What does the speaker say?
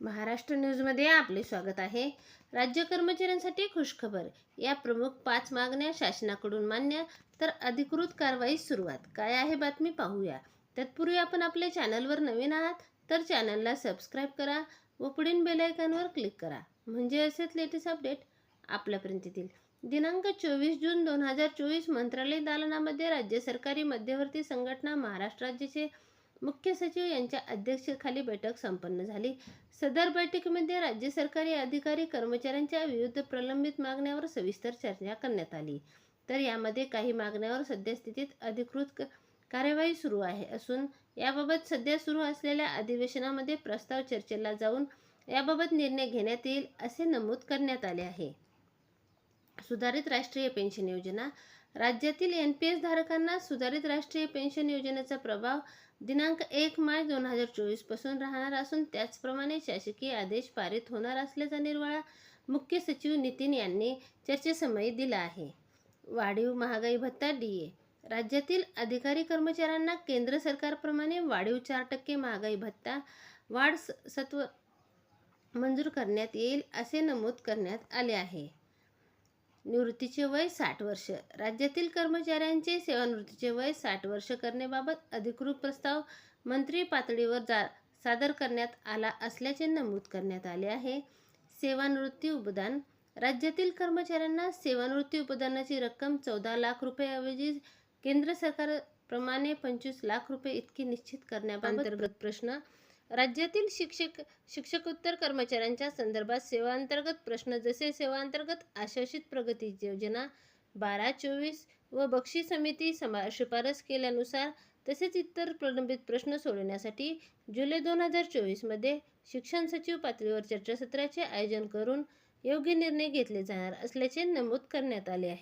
महाराष्ट्र न्यूजमध्ये आपले स्वागत आहे. राज्य कर्मचाऱ्यांसाठी खुशखबर. या प्रमुख पाच मागण्या शासनाकडून मान्य तर अधिकृत कारवाई सुरुवात. काय आहे बातमी पाहूया. तत्पूर्वी आपण आपल्या चॅनलवर नवीन आहात तर चॅनलला सबस्क्राईब करा व पुढील बेलायकॉनवर क्लिक करा. म्हणजे असेच लेटेस्ट अपडेट आपल्यापर्यंत येतील. दिनांक चोवीस जून दोन हजार चोवीस मंत्रालय दालनामध्ये राज्य सरकारी मध्यवर्ती संघटना महाराष्ट्र राज्याचे मुख्य सचिव यांच्या अध्यक्षतेखाली बैठक संपन्न झाली. सदर बैठकीमध्ये राज्य सरकारी अधिकारी कर्मचाऱ्यांच्या विविध प्रलंबित मागण्यावर सविस्तर चर्चा करण्यात आली. तर यामध्ये काही मागण्यावर सद्यस्थितीत अधिकृत कार्यवाही सुरू आहे असून याबाबत सध्या सुरू असलेल्या अधिवेशनामध्ये प्रस्ताव चर्चेला जाऊन याबाबत निर्णय घेण्यात येईल असे नमूद करण्यात आले आहे. सुधारित राष्ट्रीय पेन्शन योजना. राज्यातील एन पी एस धारकांना सुधारित राष्ट्रीय पेन्शन योजनेचा प्रभाव दिनांक एक मार्च दोन हजार चोवीसपासून राहणार असून त्याचप्रमाणे शासकीय आदेश पारित होणार असल्याचा निर्वाळा मुख्य सचिव नितीन यांनी चर्चेसमयी दिला आहे. वाढीव महागाई भत्ता डी ए राज्यातील अधिकारी कर्मचाऱ्यांना केंद्र सरकारप्रमाणे वाढीव चार टक्के महागाई भत्ता वाढ सत्व मंजूर करण्यात येईल असे नमूद करण्यात आले आहे. निवृत्तीचे वय साठ वर्ष. राज्यातील कर्मचाऱ्यांचे सेवानिवृत्तीचे वय साठ वर्ष करण्याबाबत अधिकृत प्रस्ताव मंत्री पातळीवर जा सादर करण्यात आला असल्याचे नमूद करण्यात आले आहे. सेवानिवृत्ती उपदान. राज्यातील कर्मचाऱ्यांना सेवानिवृत्ती उपदानाची रक्कम चौदा लाख रुपयाऐवजी केंद्र सरकारप्रमाणे पंचवीस लाख रुपये इतकी निश्चित करण्याबाबत प्रश्न राज्यातील शिक्षक शिक्षकोत्तर कर्मचाऱ्यांच्या संदर्भात सेवांतर्गत प्रश्न जसे सेवांतर्गत आशासित प्रगती योजना बारा चोवीस व बक्षी समिती समा शिफारस केल्यानुसार तसेच इतर प्रलंबित प्रश्न सोडवण्यासाठी जुलै दोन हजार चोवीसमध्ये शिक्षण सचिव पातळीवर चर्चासत्राचे आयोजन करून योग्य निर्णय घेतले जाणार असल्याचे नमूद करण्यात आले आहे.